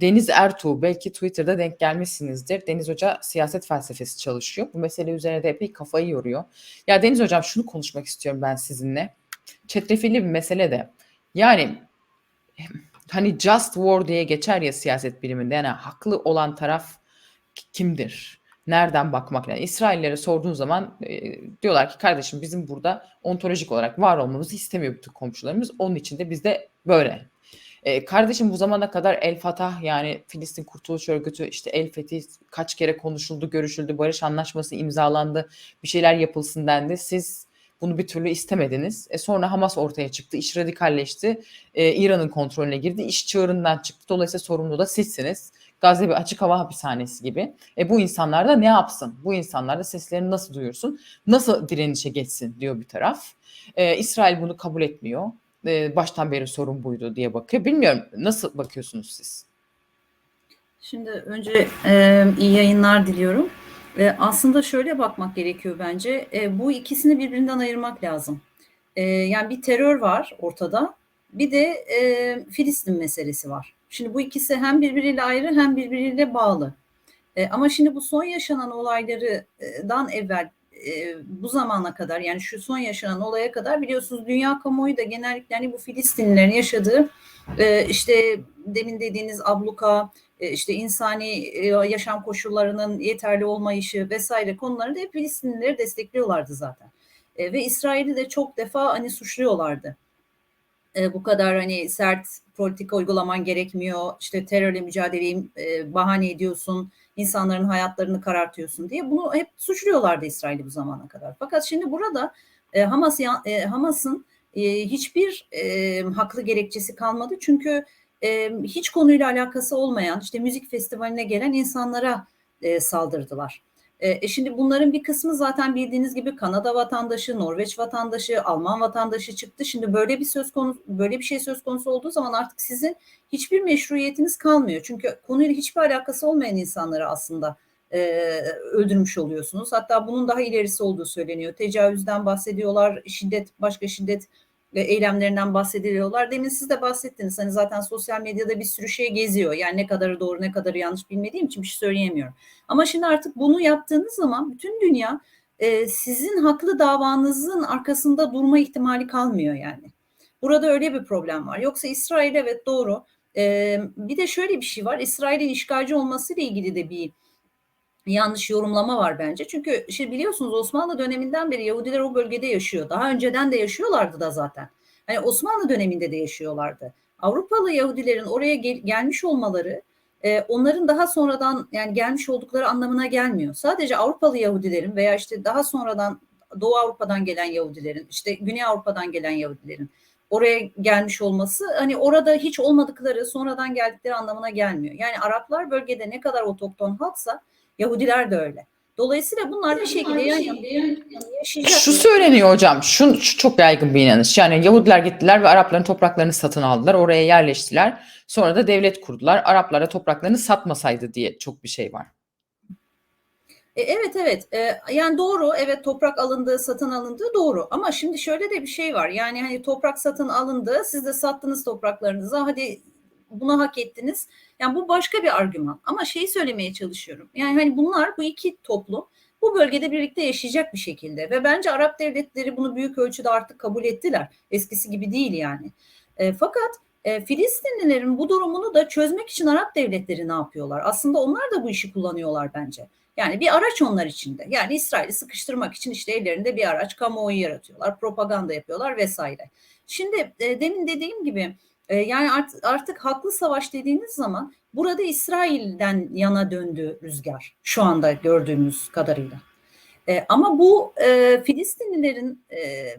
Deniz Ertuğ belki Twitter'da denk gelmişsinizdir. Deniz Hoca siyaset felsefesi çalışıyor. Bu mesele üzerine de epey kafayı yoruyor. Ya Deniz Hocam şunu konuşmak istiyorum ben sizinle. Çetrefilli bir mesele de. Yani hani just war diye geçer ya siyaset biliminde. Yani haklı olan taraf kimdir? Nereden bakmak yani İsraillere sorduğun zaman e, diyorlar ki kardeşim bizim burada ontolojik olarak var olmamızı istemiyor bütün komşularımız. Onun için de biz de böyle e, kardeşim bu zamana kadar El Fatah yani Filistin Kurtuluş Örgütü işte El Fethi kaç kere konuşuldu, görüşüldü, barış anlaşması imzalandı, bir şeyler yapılsın dendi. Siz bunu bir türlü istemediniz. E sonra Hamas ortaya çıktı, iş radikalleşti, e, İran'ın kontrolüne girdi, iş çığırından çıktı. Dolayısıyla sorumlu da sizsiniz. Gazze bir açık hava hapishanesi gibi. E bu insanlar da ne yapsın? Bu insanlar da seslerini nasıl duyursun? Nasıl direnişe geçsin diyor bir taraf. E, İsrail bunu kabul etmiyor e, baştan beri sorun buydu diye bakıyor. Bilmiyorum nasıl bakıyorsunuz siz? Şimdi önce e, iyi yayınlar diliyorum. E, aslında şöyle bakmak gerekiyor bence. E, bu ikisini birbirinden ayırmak lazım. E, yani bir terör var ortada. Bir de e, Filistin meselesi var. Şimdi bu ikisi hem birbiriyle ayrı hem birbiriyle bağlı. E, ama şimdi bu son yaşanan olaylardan evvel e, bu zamana kadar yani şu son yaşanan olaya kadar biliyorsunuz dünya kamuoyu da genellikle hani bu Filistinlilerin yaşadığı e, işte demin dediğiniz abluka, e, işte insani e, yaşam koşullarının yeterli olmayışı vesaire konularında hep Filistinlileri destekliyorlardı zaten. E, ve İsrail'i de çok defa hani suçluyorlardı. E, bu kadar hani sert politika uygulaman gerekmiyor, işte terörle mücadeleyi e, bahane ediyorsun, insanların hayatlarını karartıyorsun diye bunu hep suçluyorlardı İsrail'i bu zamana kadar. Fakat şimdi burada e, Hamas e, Hamas'ın e, hiçbir e, haklı gerekçesi kalmadı çünkü e, hiç konuyla alakası olmayan işte müzik festivaline gelen insanlara e, saldırdılar. E, e, şimdi bunların bir kısmı zaten bildiğiniz gibi Kanada vatandaşı, Norveç vatandaşı, Alman vatandaşı çıktı. Şimdi böyle bir söz konusu böyle bir şey söz konusu olduğu zaman artık sizin hiçbir meşruiyetiniz kalmıyor. Çünkü konuyla hiçbir alakası olmayan insanları aslında e, öldürmüş oluyorsunuz. Hatta bunun daha ilerisi olduğu söyleniyor. Tecavüzden bahsediyorlar, şiddet, başka şiddet eylemlerinden bahsediliyorlar. Demin siz de bahsettiniz. Hani zaten sosyal medyada bir sürü şey geziyor. Yani ne kadarı doğru ne kadarı yanlış bilmediğim için bir şey söyleyemiyorum. Ama şimdi artık bunu yaptığınız zaman bütün dünya e, sizin haklı davanızın arkasında durma ihtimali kalmıyor yani. Burada öyle bir problem var. Yoksa İsrail evet doğru. E, bir de şöyle bir şey var. İsrail'in işgalci olmasıyla ilgili de bir yanlış yorumlama var bence. Çünkü şimdi biliyorsunuz Osmanlı döneminden beri Yahudiler o bölgede yaşıyor. Daha önceden de yaşıyorlardı da zaten. Hani Osmanlı döneminde de yaşıyorlardı. Avrupalı Yahudilerin oraya gel- gelmiş olmaları e, onların daha sonradan yani gelmiş oldukları anlamına gelmiyor. Sadece Avrupalı Yahudilerin veya işte daha sonradan Doğu Avrupa'dan gelen Yahudilerin, işte Güney Avrupa'dan gelen Yahudilerin oraya gelmiş olması hani orada hiç olmadıkları sonradan geldikleri anlamına gelmiyor. Yani Araplar bölgede ne kadar otokton halksa Yahudiler de öyle. Dolayısıyla bunlar bir şekilde yaşayacak. Şu söyleniyor hocam, şu, şu çok yaygın bir inanış. Yani Yahudiler gittiler ve Arapların topraklarını satın aldılar, oraya yerleştiler. Sonra da devlet kurdular. Araplara topraklarını satmasaydı diye çok bir şey var. E, evet evet e, yani doğru evet toprak alındığı satın alındığı doğru ama şimdi şöyle de bir şey var yani hani toprak satın alındı siz de sattınız topraklarınızı hadi bunu hak ettiniz. Yani bu başka bir argüman. Ama şeyi söylemeye çalışıyorum. Yani hani bunlar bu iki toplum bu bölgede birlikte yaşayacak bir şekilde ve bence Arap devletleri bunu büyük ölçüde artık kabul ettiler. Eskisi gibi değil yani. E, fakat e, Filistinlilerin bu durumunu da çözmek için Arap devletleri ne yapıyorlar? Aslında onlar da bu işi kullanıyorlar bence. Yani bir araç onlar içinde. Yani İsrail'i sıkıştırmak için işte ellerinde bir araç, kamuoyu yaratıyorlar, propaganda yapıyorlar vesaire. Şimdi e, demin dediğim gibi yani artık, artık haklı savaş dediğiniz zaman burada İsrail'den yana döndü rüzgar şu anda gördüğümüz kadarıyla. E, ama bu e, Filistinlilerin e,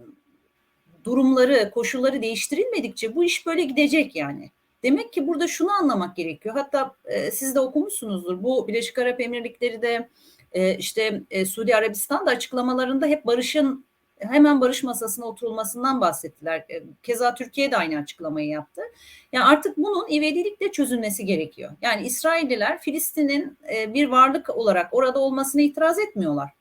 durumları, koşulları değiştirilmedikçe bu iş böyle gidecek yani. Demek ki burada şunu anlamak gerekiyor. Hatta e, siz de okumuşsunuzdur. Bu Birleşik Arap Emirlikleri de e, işte e, Suudi Arabistan'da açıklamalarında hep barışın hemen barış masasına oturulmasından bahsettiler. E, keza Türkiye de aynı açıklamayı yaptı. Yani artık bunun ivedilikle çözülmesi gerekiyor. Yani İsrailliler Filistin'in e, bir varlık olarak orada olmasına itiraz etmiyorlar.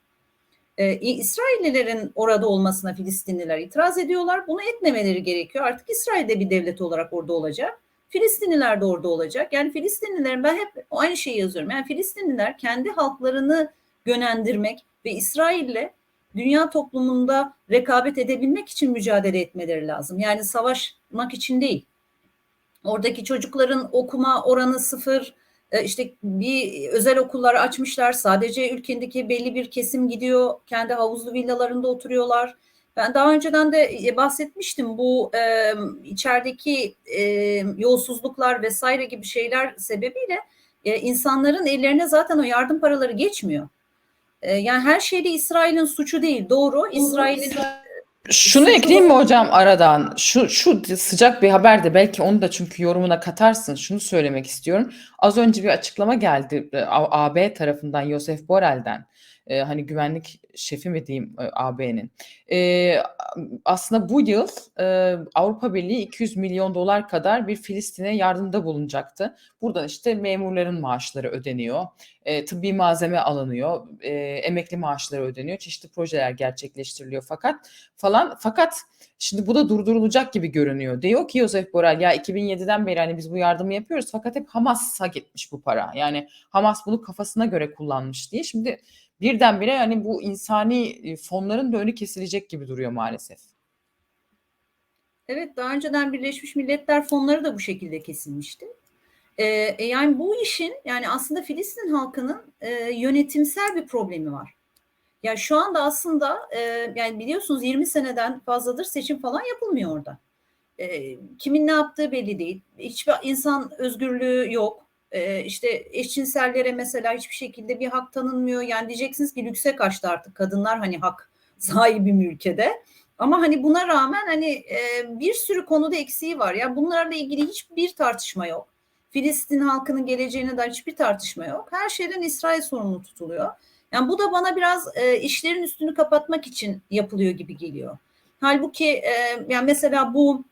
Ee, İsraillilerin orada olmasına Filistinliler itiraz ediyorlar. Bunu etmemeleri gerekiyor. Artık İsrail'de bir devlet olarak orada olacak. Filistinliler de orada olacak. Yani Filistinlilerin ben hep aynı şeyi yazıyorum. Yani Filistinliler kendi halklarını yönlendirmek ve İsrail'le dünya toplumunda rekabet edebilmek için mücadele etmeleri lazım. Yani savaşmak için değil. Oradaki çocukların okuma oranı sıfır. E, işte bir özel okullar açmışlar. Sadece ülkendeki belli bir kesim gidiyor. Kendi havuzlu villalarında oturuyorlar. Ben daha önceden de e, bahsetmiştim bu e, içerideki e, yolsuzluklar vesaire gibi şeyler sebebiyle e, insanların ellerine zaten o yardım paraları geçmiyor. E, yani her şeyde İsrail'in suçu değil. Doğru. İsrail'in Şunu ekleyeyim mi hocam aradan? Şu şu sıcak bir haber de belki onu da çünkü yorumuna katarsın. Şunu söylemek istiyorum. Az önce bir açıklama geldi e, AB tarafından Josef Borrell'den. E, hani güvenlik şefi mi diyeyim e, AB'nin. E, aslında bu yıl e, Avrupa Birliği 200 milyon dolar kadar bir Filistin'e yardımda bulunacaktı. Buradan işte memurların maaşları ödeniyor. E, tıbbi malzeme alınıyor. E, emekli maaşları ödeniyor. Çeşitli projeler gerçekleştiriliyor fakat falan. Fakat şimdi bu da durdurulacak gibi görünüyor. Diyor ki Josep Borrell ya 2007'den beri hani biz bu yardımı yapıyoruz fakat hep Hamas'a gitmiş bu para. Yani Hamas bunu kafasına göre kullanmış diye. Şimdi birdenbire hani bu insani e, fonların da önü kesilecek gibi duruyor maalesef. Evet daha önceden Birleşmiş Milletler fonları da bu şekilde kesilmişti. Ee, e, yani bu işin yani aslında Filistin halkının e, yönetimsel bir problemi var. Ya şu anda aslında e, yani biliyorsunuz 20 seneden fazladır seçim falan yapılmıyor orada. E, kimin ne yaptığı belli değil. Hiçbir insan özgürlüğü yok. E, işte eşcinsellere mesela hiçbir şekilde bir hak tanınmıyor. Yani diyeceksiniz ki lükse kaçtı artık kadınlar hani hak sahibi bir ülkede. Ama hani buna rağmen hani e, bir sürü konuda eksiği var. Ya bunlarla ilgili hiçbir tartışma yok. Filistin halkının geleceğine dair hiçbir tartışma yok. Her şeyden İsrail sorumlu tutuluyor. Yani bu da bana biraz e, işlerin üstünü kapatmak için yapılıyor gibi geliyor. Halbuki e, yani mesela bu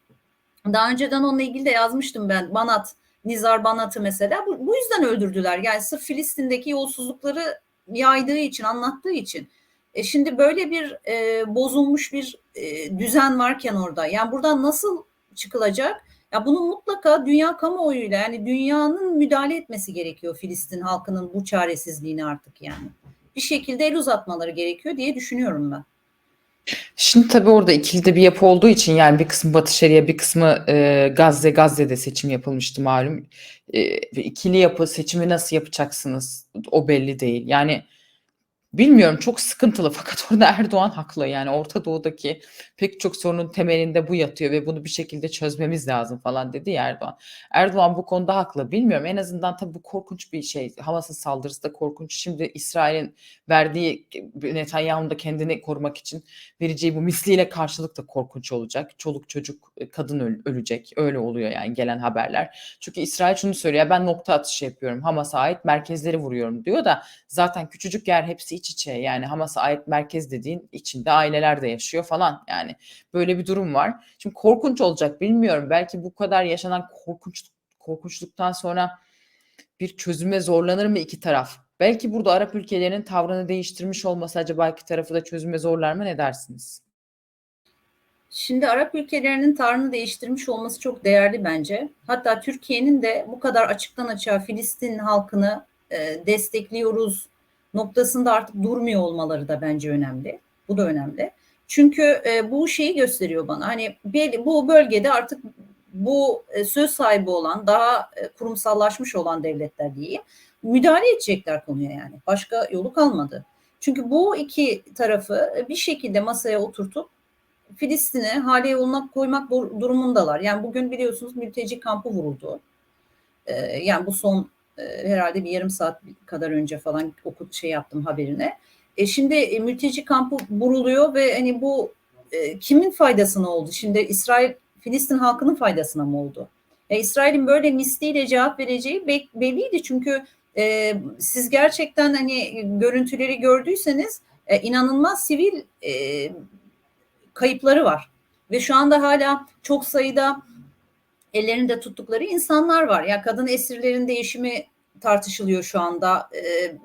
daha önceden onunla ilgili de yazmıştım ben. Banat, Nizar Banat'ı mesela bu, bu yüzden öldürdüler. Yani sırf Filistin'deki yolsuzlukları yaydığı için, anlattığı için. E şimdi böyle bir e, bozulmuş bir e, düzen varken orada yani buradan nasıl çıkılacak? Ya bunu mutlaka dünya kamuoyuyla yani dünyanın müdahale etmesi gerekiyor Filistin halkının bu çaresizliğini artık yani. Bir şekilde el uzatmaları gerekiyor diye düşünüyorum ben. Şimdi tabii orada ikili bir yapı olduğu için yani bir kısmı Batı Şeria bir kısmı e, Gazze Gazze'de seçim yapılmıştı malum. E, ikili yapı seçimi nasıl yapacaksınız o belli değil. Yani Bilmiyorum çok sıkıntılı fakat orada Erdoğan haklı. Yani Orta Doğu'daki pek çok sorunun temelinde bu yatıyor ve bunu bir şekilde çözmemiz lazım falan dedi ya Erdoğan. Erdoğan bu konuda haklı. Bilmiyorum en azından tabii bu korkunç bir şey. Hamas'ın saldırısı da korkunç. Şimdi İsrail'in verdiği Netanyahu'nun da kendini korumak için vereceği bu misliyle karşılık da korkunç olacak. Çoluk çocuk kadın öl- ölecek. Öyle oluyor yani gelen haberler. Çünkü İsrail şunu söylüyor. Ben nokta atışı yapıyorum. Hamas'a ait merkezleri vuruyorum diyor da zaten küçücük yer hepsi iç yani Hamas'a ait merkez dediğin içinde aileler de yaşıyor falan yani böyle bir durum var. Şimdi korkunç olacak bilmiyorum belki bu kadar yaşanan korkunç korkunçluktan sonra bir çözüme zorlanır mı iki taraf? Belki burada Arap ülkelerinin tavrını değiştirmiş olması acaba iki tarafı da çözüme zorlar mı ne dersiniz? Şimdi Arap ülkelerinin tavrını değiştirmiş olması çok değerli bence. Hatta Türkiye'nin de bu kadar açıktan açığa Filistin halkını e, destekliyoruz noktasında artık durmuyor olmaları da bence önemli. Bu da önemli. Çünkü e, bu şeyi gösteriyor bana. Hani bu bölgede artık bu e, söz sahibi olan, daha e, kurumsallaşmış olan devletler diyeyim, müdahale edecekler konuya yani. Başka yolu kalmadı. Çünkü bu iki tarafı bir şekilde masaya oturtup Filistin'i hale yoluna koymak durumundalar. Yani bugün biliyorsunuz mülteci kampı vuruldu. Ee, yani bu son e, herhalde bir yarım saat kadar önce falan okut şey yaptım haberine. E şimdi e, mülteci kampı vuruluyor ve hani bu e, kimin faydasına oldu? Şimdi İsrail Filistin halkının faydasına mı oldu? E, İsrail'in böyle misliyle cevap vereceği be, belliydi çünkü e, siz gerçekten hani görüntüleri gördüyseniz e, inanılmaz sivil e, kayıpları var. Ve şu anda hala çok sayıda ellerinde tuttukları insanlar var. Ya yani kadın esirlerin değişimi tartışılıyor şu anda. E,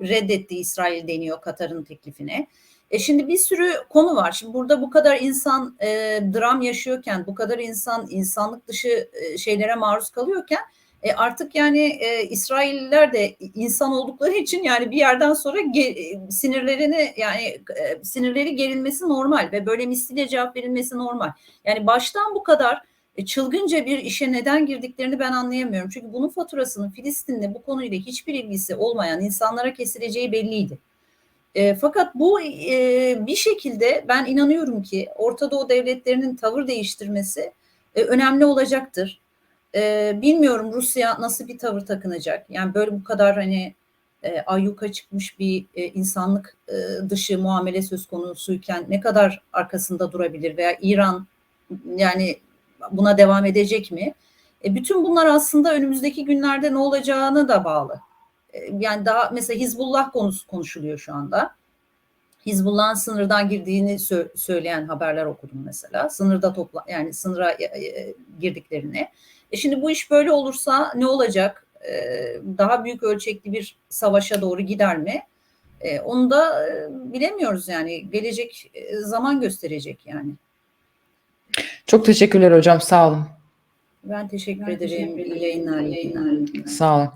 reddetti İsrail deniyor Katar'ın teklifine. E şimdi bir sürü konu var. Şimdi burada bu kadar insan e, dram yaşıyorken, bu kadar insan insanlık dışı e, şeylere maruz kalıyorken e, artık yani e, İsrailliler de insan oldukları için yani bir yerden sonra ge- sinirlerini yani e, sinirleri gerilmesi normal ve böyle misliyle cevap verilmesi normal. Yani baştan bu kadar e, çılgınca bir işe neden girdiklerini ben anlayamıyorum. Çünkü bunun faturasının Filistin'le bu konuyla hiçbir ilgisi olmayan insanlara kesileceği belliydi. E, fakat bu e, bir şekilde ben inanıyorum ki Orta Doğu devletlerinin tavır değiştirmesi e, önemli olacaktır. E, bilmiyorum Rusya nasıl bir tavır takınacak. Yani böyle bu kadar hani e, ayyuka çıkmış bir e, insanlık e, dışı muamele söz konusuyken ne kadar arkasında durabilir veya İran yani buna devam edecek mi? E, bütün bunlar aslında önümüzdeki günlerde ne olacağını da bağlı. E, yani daha mesela Hizbullah konusu konuşuluyor şu anda. Hizbullah'ın sınırdan girdiğini sö- söyleyen haberler okudum mesela. Sınırda topla yani sınıra e, e, girdiklerini. E şimdi bu iş böyle olursa ne olacak? E, daha büyük ölçekli bir savaşa doğru gider mi? E, onu da e, bilemiyoruz yani. Gelecek e, zaman gösterecek yani. Çok teşekkürler hocam. Sağ olun. Ben teşekkür Ben ederim. teşekkür İyi yayınlar. iyi yayınlar. Sağ olun.